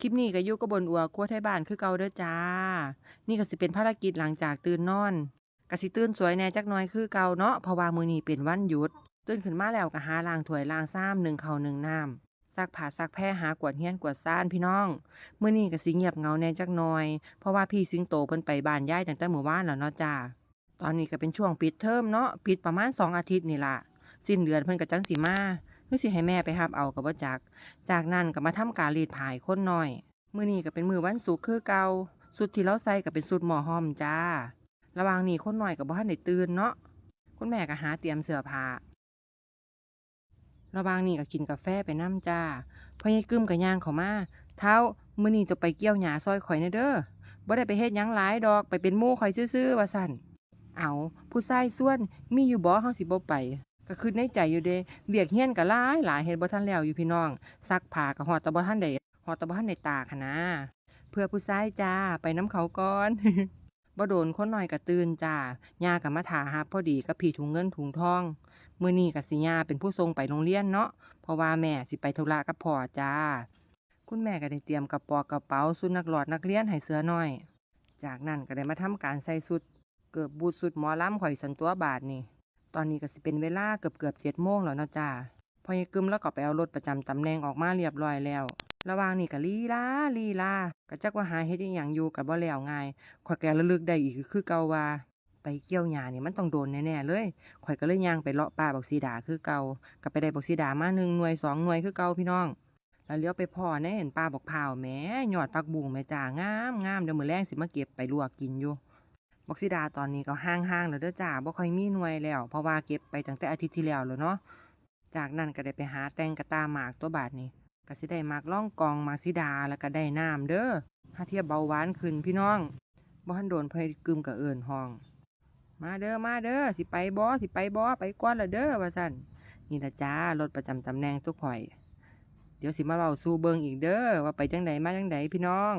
คลิปนี้ก็อยู่กับบนอัวครัวไทยบ้านคือเก่าเด้อจ้า นี่ก็สิเป็นภารกิจหลังจากตื่นนอนกสิตื่นสวยแน่จักน่อยคือเก่าเนาะเพราะว่ามือนี้เป็นวันหยุด ตื่นขึ้นมาแล้วก็หาล้างถ้วยล้างซ้ำหนึ่งเข้าหนึ่งน้ำซักผ้าซักแพรหากวดเฮียนกวดซ่านพี่น้องมือนี้ก็สิเงียบเงาแน่จักน่อย เพราะว่าพี่สิงโตเพิ่นไปบ้านย่ายตั้งแต่มื้อวานแล้วเนาะจ้าตอนนี้ก็เป็นช่วงปิดเทอมเนาะปิดประมาณสองอาทิตย์นี่ล่ะสิ้นเดือนเพิ่นก็จังสิมา คือสิให้แม่ไปรับเอาก็บ่จัก จากนั้นก็มาทำการรีดผายคนน้อยมื้อนี้ก็เป็นมื้อวันศุกร์คือเก่าสุดที่เราใส่ก็เป็นสุดหมอห้อมจ้า ระว่างนี้คนน้อยก็บ่ทันได้ตื่นเนาะคุณแม่ก็หาเตรียมเสื้อผ้าระว่างนี้ก็กินกาแฟไปน้ำจ้าพ่อใหญ่กึ้มก็ย่างเขามาเท้ามื้อนี้จะไปเกี่ยวหญ้าซอยข่อยแน่เด้อบ่ได้ไปเฮ็ดหยังหลายดอกไปเป็นหมู่ข่อยซื่อๆว่าซั่นเอาผู้ชายส่วนมีอยู่บ่เฮาสิบ่ไป ก็คือในใจอยู่เด้เวียกเฮียนก็หลายหลายเฮ็ดบ่ทันแล้วอยู่พี่น้อง ซักผ้าก็ฮอดต่บ่ทันได้ฮอดต่บ่ทันได้ตากหันนะเพื่อผู้ชายจ้าไปน้ำเขาก่อนบ่โดนคนหน้อยก็ตื่นจ้าย่าก็มาถารับพอดีกับพี่ถุงเงินถุงทอง มื้อนี้ก็สิย่าเป็นผู้ส่งไปโรงเรียนเนาะ เพราะว่าแม่สิไปธุระกับพ่อจ้า คุณแม่ก็ได้เตรียมกระเป๋ากระเป๋าสุดนักหลอดนักเรียนให้เสือน้อย จากนั้นก็ได้มาทำการใส่สุด เกือบบูดสุดหมอล้ำข่อยสันตัวบาทนี่ ตอนนี้ก็สิเป็นเวลาเกือบเกือบเจ็ดโมงแล้วเนาะจ้าพอยายกึมแล้วก็ไปเอารถประจำตำแหน่งออกมาเรียบร้อยแล้ว ระหว่างนี้ก็ลีลาลีลาก็จักว่าหาเฮ็ดอีหยังอยู่กับบ่แล้วง่ายข่อยแกระลึกได้อีกคือเก่าว่าไปเกี่ยวหญ้านี่มันต้องโดนแน่ๆเลย ข่อยก็เลยย่างไปเลาะป่าบักซีดาคือเก่าก็ไปได้บักซีดามาหนึ่งหน่วยสองหน่วยคือเก่าพี่น้อง แล้วเลี้ยวไปพ่อแน่เห็นป้าบอกพร้าวแหม่ยอดผักบุ้งแม่จ้างามงามเดี๋ยวมือแรงสิมาเก็บไปลวกกินอยู่ บักซิดาตอนนี้ก็ห่างๆแล้วเด้อจ้าบ่ค่อยมีหน่วยแล้ว เพราะว่าเก็บไปตั้งแต่อาทิตย์ที่แล้วแล้วเนาะ จากนั้นก็ได้ไปหาแตงกระตาหมากตัวบาดนี้ก็สิได้หมากล่องกองหมากซิดาแล้วก็ได้น้ำเด้อถ้าเทียบเบาหวานขึ้นพี่น้องบ่ทันโดนเพยกึมกับเอิ้นห้อง มาเด้อมาเด้อสิไปบ่สิไปบ่ไปก่อนละเด้อว่าซั่นนี่ละจ้ารถประจำตำแหน่งทุกข่อย เดี๋ยวสิมาเล่าสู่เบิงอีกเด้อว่าไปจังใดมาจังใดพี่น้อง